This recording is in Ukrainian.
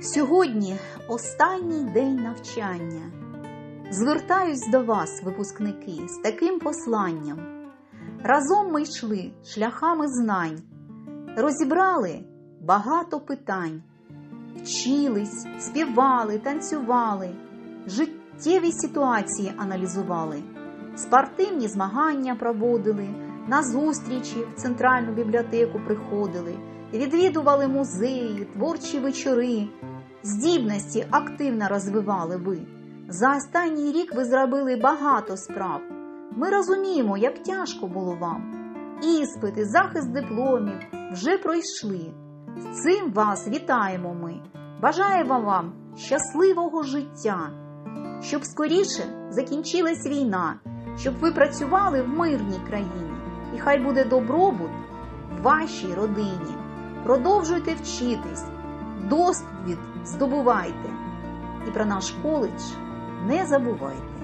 Сьогодні останній день навчання. Звертаюсь до вас, випускники, з таким посланням. Разом ми йшли шляхами знань, розібрали багато питань, вчились, співали, танцювали, життєві ситуації аналізували, спортивні змагання проводили, на зустрічі в центральну бібліотеку приходили, відвідували музеї, творчі вечори, здібності активно розвивали ви. За останній рік ви зробили багато справ. Ми розуміємо, як тяжко було вам. Іспити, захист дипломів вже пройшли. З цим вас вітаємо ми. Бажаємо вам щасливого життя, щоб скоріше закінчилась війна, щоб ви працювали в мирній країні, і хай буде добробут в вашій родині. Продовжуйте вчитись, досвід здобувайте і про наш коледж не забувайте.